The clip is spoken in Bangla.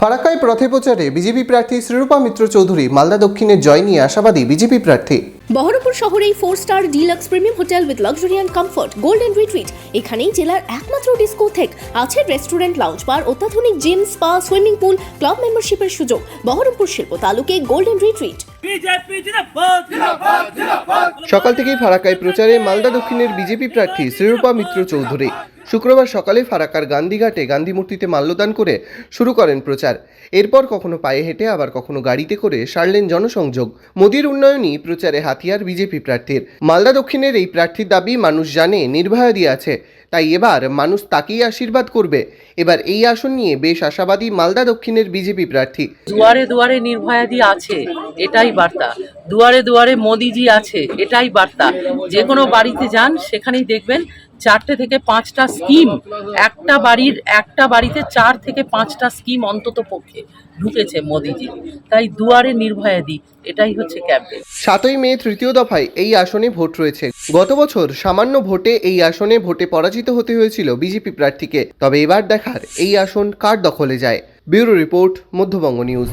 ফারাক্কায় পথে প্রচারে বিজেপি প্রার্থী শ্রীরূপা মিত্র চৌধুরী মালদা দক্ষিণে জয় নিয়ে আশাবাদী বিজেপি প্রার্থী। বহরমপুর শহরেই four star deluxe premium hotel with luxury and comfort golden retreat এখানেই জেলার একমাত্র ডিস্কোথেক আছে রেস্টুরেন্ট লাউঞ্জ বার অত্যাধুনিক gym spa swimming pool club মেম্বারশিপের সুযোগ। বহরমপুর শিল্প তালুকে গোল্ডেন রিট্রিট সকাল থেকেই ফারাকায় প্রচারে মালদা দক্ষিণের বিজেপি প্রার্থী শ্রীরূপা মিত্র চৌধুরী। শুক্রবার সকালে ফারাক্কার গান্ধীঘাটে গান্ধী মূর্তিতে মাল্যদান করে শুরু করেন প্রচার। এরপর কখনো পায়ে হেঁটে আবার কখনো গাড়িতে করে সারলেন জনসংযোগ। মোদীর উন্নয়নই প্রচারে হাতিয়ার বিজেপি প্রার্থীর। মালদা দক্ষিণের এই প্রার্থীর দাবি মানুষ জানে নির্ভয়াদি আছে। তাই এবার মানুষ তাকেই আশীর্বাদ করবে। এবার এই আসন নিয়ে বেশ আশাবাদী মালদা দক্ষিণের বিজেপি প্রার্থী। দুয়ারে দুয়ারে নির্ভয়াদি আছে, এটাই বার্তা। দুয়ারে দুয়ারে মোদিজি আছে, এটাই বার্তা। যে কোনো বাড়িতে যান, সেখানেই দেখবেন চারটে থেকে পাঁচটা স্কিম, একটা বাড়ির একটা বাড়িতে চার থেকে পাঁচটা স্কিম অন্তত পক্ষে ঢুকেছে মোদিজি। তাই দুয়ারে নির্ভয়াদি, এটাই হচ্ছে ক্যাম্পেন সাতই মে তৃতীয় দফায় এই আসনে ভোট রয়েছে। গত বছর সামান্য ভোটে এই আসনে ভোটে পরাজিত হতে হয়েছিল বিজেপি প্রার্থীকে। তবে এবার দেখার এই আসন কার দখলে যায়? Bureau report, Madhyabanga news.